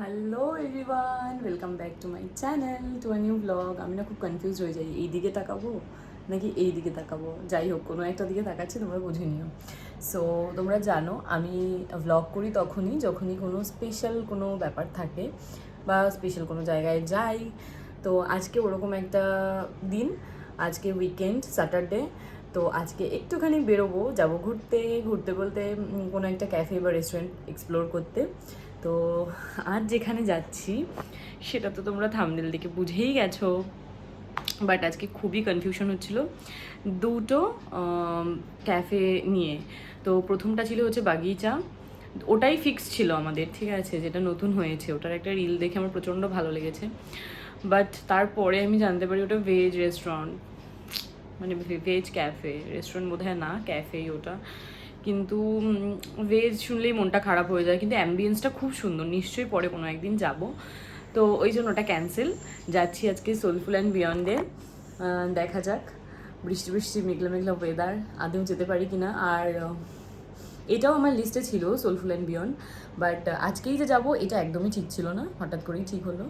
Hello everyone welcome back to my channel to a new blog আমি না খুব confuse হয়ে যাই। এই দিকে তাকাবো নাকি এই দিকে তাকাবো? যাই হোক, কোনো একটা দিকে তাকাচ্ছি, তোমরা বুঝে নিও। সো তোমরা জানো, আমি ব্লগ করি তখনই, যখনই কোনো স্পেশাল কোনো ব্যাপার থাকে বা স্পেশাল কোনো জায়গায় যাই। তো আজকে ওরকম একটা দিন। আজকে উইকেন্ড স্যাটারডে তো আজকে একটুখানি বেরোবো, যাব ঘুরতে ঘুরতে বলতে কোনো একটা ক্যাফে বা রেস্টুরেন্ট এক্সপ্লোর করতে। তো আজ যেখানে যাচ্ছি, সেটা তো তোমরা থামনেল দেখে বুঝেই গেছো। বাট আজকে খুবই কনফিউশন হচ্ছিল। দুটো ক্যাফে নিয়ে। তো প্রথমটা ছিল হচ্ছে বাগিচা। ওটাই ফিক্স ছিল আমাদের, ঠিক আছে? যেটা নতুন হয়েছে। ওটার একটা রিল দেখে আমার প্রচণ্ড ভালো লেগেছে। বাট তারপরে আমি জানতে পারি ওটা ভেজ রেস্টুরেন্ট মানে ভেজ ক্যাফে রেস্টুরেন্ট বোধ না ক্যাফেই ওটা। কিন্তু ভেজ শুনলেই মনটা খারাপ হয়ে যায়। কিন্তু অ্যাম্বিয়েন্সটা খুব সুন্দর, নিশ্চয়ই পরে কোনো একদিন যাব। তো ওই জন্য ওটা ক্যান্সেল যাচ্ছি আজকে সোলফুল অ্যান্ড বিয়ন্ডে দেখা যাক। বৃষ্টি বৃষ্টি, মেঘলা মেঘলা ওয়েদার আদেও যেতে পারি কিনা আর এটাও আমার লিস্টে ছিল সোলফুল অ্যান্ড বিয়ন্ড বাট আজকেই যে যাব, এটা একদমই ঠিক ছিল না। হঠাৎ করেই ঠিক হলো।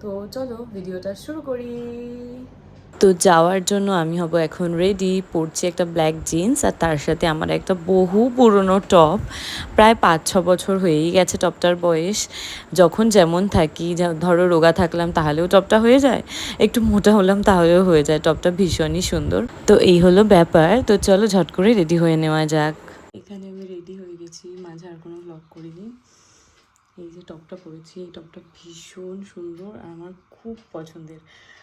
তো চলো ভিডিওটা শুরু করি। তো যাওয়ার জন্য আমি হব এখন রেডি পরছি একটা ব্ল্যাক জিন্স আর তার সাথে আমার একটা বহু পুরনো টপ প্রায় পাঁচ ছ বছর হয়েই গেছে টপটার বয়স। যখন যেমন থাকি ধরো রোগা থাকলাম তাহলেও টপটা হয়ে যায়। একটু মোটা হলাম তাহলেও হয়ে যায় টপটা ভীষণই সুন্দর। তো এই হলো ব্যাপার। তো চলো ঝট করে রেডি হয়ে নেওয়া যাক। এখানে আমি রেডি হয়ে গেছি, মাঝে আর কোনো ব্লগ করিনি। এই যে টপটা পরেছি, এই টপটা ভীষণ সুন্দর আর আমার খুব পছন্দের।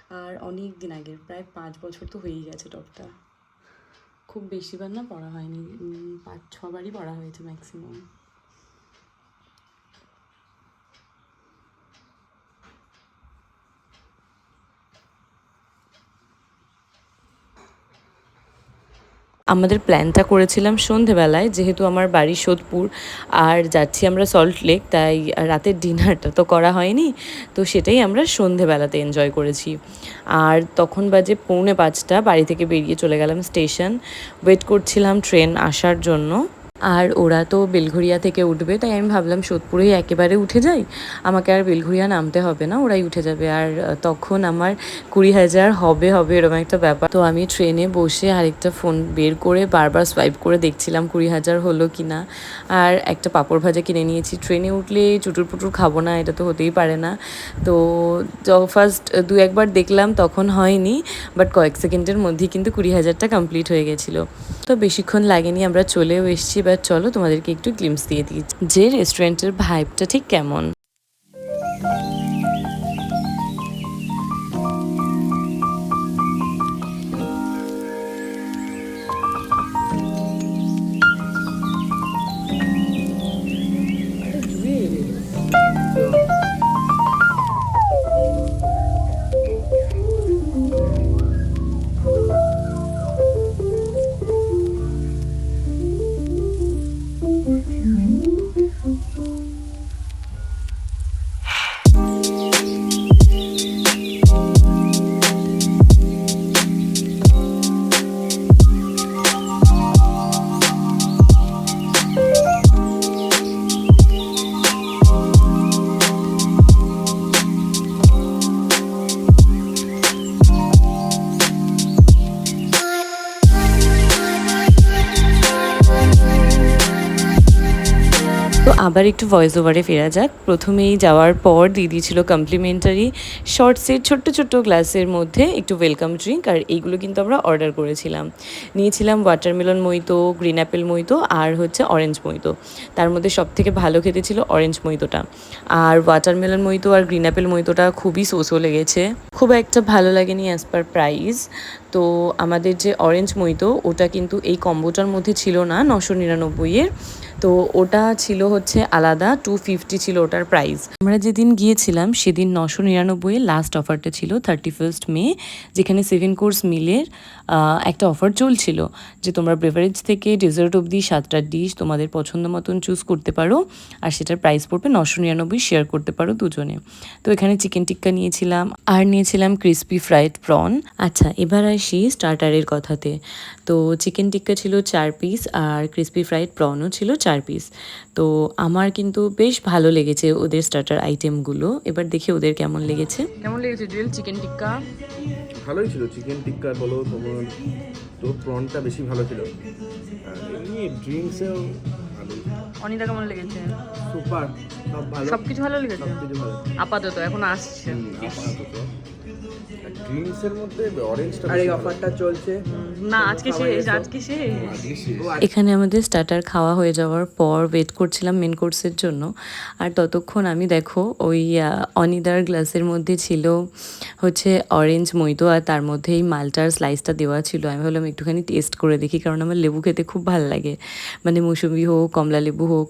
আর অনেক দিন আগের, প্রায় পাঁচ বছর তো হয়েই গেছে টপটা। খুব বেশিবার না পরা হয়নি পাঁচ ছবারই পড়া হয়েছে ম্যাক্সিমাম আমাদের প্ল্যানটা করেছিলাম সন্ধেবেলায়, যেহেতু আমার বাড়ি সোদপুর, আর যাচ্ছি আমরা সল্ট লেক, তাই রাতের ডিনারটা তো করা হয়নি, তো সেটাই আমরা সন্ধেবেলাতে এনজয় করেছি। আর তখন বাজে পৌনে পাঁচটা, বাড়ি থেকে বেরিয়ে চলে গেলাম স্টেশন ওয়েট করছিলাম ট্রেন আসার জন্য। আর ওরা তো বেলঘরিয়া থেকে উঠবে, তাই আমি ভাবলাম সোদপুরেই একেবারে উঠে যাই। আমাকে আর বেলঘরিয়া নামতে হবে না, ওরাই উঠে যাবে। আর তখন আমার কুড়ি হাজার হবে হবে এরকম একটা ব্যাপার। তো আমি ট্রেনে বসে আরেকটা ফোন বের করে বারবার সোয়াইপ করে দেখছিলাম কুড়ি হাজার হলো কি না। আর একটা পাঁপড় ভাজা কিনে নিয়েছি। ট্রেনে উঠলে চুটুর পুটুর খাব না, এটা তো হতেই পারে না। তো ফার্স্ট দু একবার দেখলাম, তখন হয়নি। বাট কয়েক সেকেন্ডের মধ্যেই কিন্তু কুড়ি হাজারটা কমপ্লিট হয়ে গেছিল। তো বেশিক্ষণ লাগেনি, আমরা চলেও এসেছি, এবার চলো তোমাদেরকে একটু গ্লিমস দিয়ে দিই যে রেস্টুরেন্টের ভাইবটা ঠিক কেমন। আবার একটু ভয়েস ওভারে ফেরা যাক। প্রথমেই যাওয়ার পর দিয়ে দিয়েছিল কমপ্লিমেন্টারি শর্টসের ছোট্ট ছোট্ট গ্লাসের মধ্যে একটু ওয়েলকাম ড্রিঙ্ক আর এইগুলো কিন্তু আমরা অর্ডার করেছিলাম। নিয়েছিলাম ওয়াটারমেলন মইতো গ্রিন অ্যাপেল মইতো আর হচ্ছে অরেঞ্জ মইতো। তার মধ্যে সব থেকে ভালো খেতে ছিল অরেঞ্জ মইতোটা। আর ওয়াটারমেলন মইতো আর গ্রিন অ্যাপেল মইতোটা খুবই সোসো লেগেছে। খুব একটা ভালো লাগেনি অ্যাজ পার প্রাইস তো আমাদের যে অরেঞ্জ মইতো, ওটা কিন্তু এই কম্বোটার মধ্যে ছিল না, নশো নিরানব্বইয়ের তো ওটা ছিল হচ্ছে আলাদা টু ফিফটি ছিল ওটার প্রাইস আমরা যেদিন গিয়েছিলাম, সেদিন নশো নিরানব্বই লাস্ট অফারটা ছিল থার্টি ফার্স্ট মে যেখানে সেভেন কোর্স মিলের একটা অফার চলছিল যে তোমরা ব্রেভারেজ থেকে ডেজার্ট অবধি সাতটা ডিশ তোমাদের পছন্দ মতন চুজ করতে পারো, আর সেটার প্রাইস পড়বে নশো নিরানব্বই শেয়ার করতে পারো দুজনে। তো এখানে চিকেন টিক্কা নিয়েছিলাম, আর নিয়েছিলাম ক্রিসপি ফ্রাইড প্রন আচ্ছা এবার আসি স্টার্টারের কথাতে। তো চিকেন টিক্কা ছিল চার পিস আর ক্রিসপি ফ্রাইড প্রনও ছিল চার চার পিস তো আমার কিন্তু বেশ ভালো লেগেছে ওদের স্টার্টার আইটেমগুলো এবার দেখি ওদের কেমন লেগেছে। কেমন লেগেছে জুয়েল চিকেন টিক্কা ভালোই ছিল। চিকেন টিক্কা বলো তোমার তো প্রনটা বেশি ভালো ছিল। আর এমনি ড্রিঙ্কসেও ভালোই অনিতা কেমন লেগেছে? সুপার সব ভালো। লেগেছে? ভালো। আপাতত এখন আসছে। ড্রিঙ্কসের মধ্যে অরেঞ্জটা আর এই অফারটা চলছে। না আজকে শেষ আজকে শেষ। এখানে আমাদের স্টার্টার খাওয়া হয়ে যাওয়ার পর ওয়েট করছিলাম মেন কোর্সের জন্য। আর ততক্ষণ আমি দেখো ওই অনিদার গ্লাসের মধ্যে ছিল হচ্ছে অরেঞ্জ মইতো আর তার মধ্যে এই মালটার স্লাইসটা দেওয়া ছিল। আমি ভাবলাম একটুখানি টেস্ট করে দেখি কারণ আমার লেবু খেতে খুব ভালো লাগে। মানে মৌসুমি হোক কমলা লেবু হোক,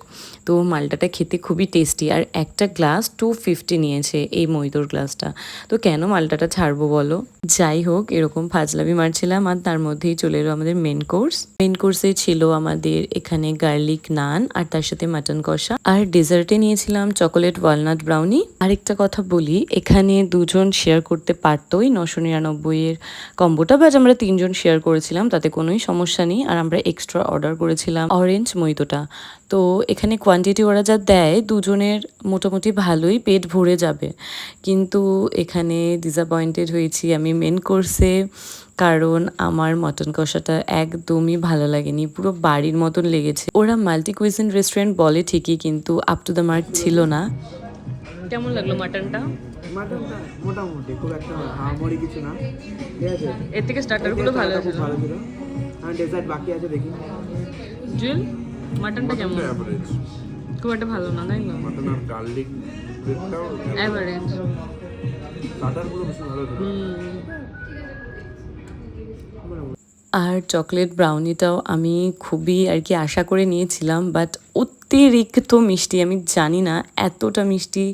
তো মালটাটা খেতে খুবই টেস্টি আর একটা গ্লাস টু ফিফটি নিয়েছে এই মইতোর গ্লাসটা তো কেন মালটাটা ছাড়বো বলো? যাই হোক, এরকম ফাজলামি মারছিলাম আর তার মধ্যেই চলে এলো আমাদের মেন কোর্স মেন কোর্সে ছিল আমাদের এখানে গার্লিক নান আর তার সাথে মাটন কষা। আর ডেজার্টে নিয়েছিলাম চকোলেট ওয়ালনাট ব্রাউনি আরেকটা কথা বলি, এখানে দুজন শেয়ার করতে পারতোই। নশো নিরানব্বইয়ের কম্বোটা বাট আমরা তিনজন শেয়ার করেছিলাম, তাতে কোনোই সমস্যা নেই। আর আমরা এক্সট্রা অর্ডার করেছিলাম অরেঞ্জ মইতোটা তো এখানে কোয়ান্টিটি ওরা যা দেয় দুজনের মোটামুটি ভালোই পেট ভরে যাবে। কিন্তু এখানে ডিসঅ্যাপয়েন্টেড হয়েছি আমি মেন কোর্সে কারণ আমার মটন কষাটা একদমই ভালো লাগেনি পুরো বাড়ির মতন লেগেছে। ওরা মাল্টি কুইজিন রেস্টুরেন্ট বলে ঠিকই কিন্তু আপ টু দ্য মার্ক ছিল না। কেমন লাগল মাটনটা মাটনটা মোটামুটি খুব একটা হামারি কিছু না। ঠিক আছে? এর থেকে স্টার্টারগুলো ভালো ছিল। ভালো ছিল। আর ডেজার্ট বাকি আছে দেখি। জুয়েল? মাটনটা কেমন? অ্যাভারেজ খুব একটা ভালো না তাই না মাটন আর গার্লিক ব্রেডটাও অ্যাভারেজ স্টার্টারগুলো বেশি ভালো আর চকলেট ব্রাউনিটাও আমি খুবই আর কি আশা করে নিয়েছিলাম বাট অতিরিক্ত মিষ্টি আমি জানি না এতটা মিষ্টি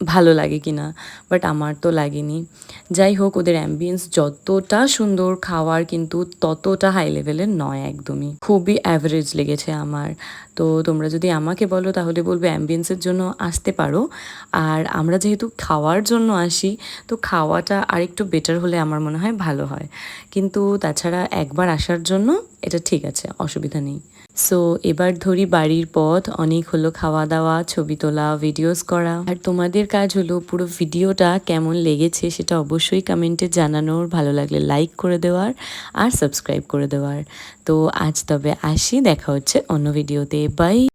ভালো লাগে কি না বাট আমার তো লাগেনি। যাই হোক, ওদের অ্যাম্বিয়েন্স যতটা সুন্দর, খাওয়ার কিন্তু ততটা হাই লেভেলের নয় একদমই। খুবই অ্যাভারেজ লেগেছে আমার। তো তোমরা যদি আমাকে বলো, তাহলে বলবে অ্যাম্বিয়েন্সের জন্য আসতে পারো। আর আমরা যেহেতু খাওয়ার জন্য আসি, তো খাওয়াটা আরেকটু বেটার হলে আমার মনে হয় ভালো হয়। কিন্তু তাছাড়া একবার আসার জন্য এটা ঠিক আছে, অসুবিধা নেই। সো এবার ধরি বাড়ির পথ, অনেক হলো খাওয়া দাওয়া ছবি তোলা ভিডিওস করা। আর তোমাদের কাজ হলো পুরো ভিডিওটা কেমন লেগেছে সেটা অবশ্যই কমেন্টে জানানোর ভালো লাগলে লাইক করে দেওয়ার আর সাবস্ক্রাইব করে দেওয়ার। তো আজ তবে আসি, দেখা হচ্ছে অন্য ভিডিওতে বাই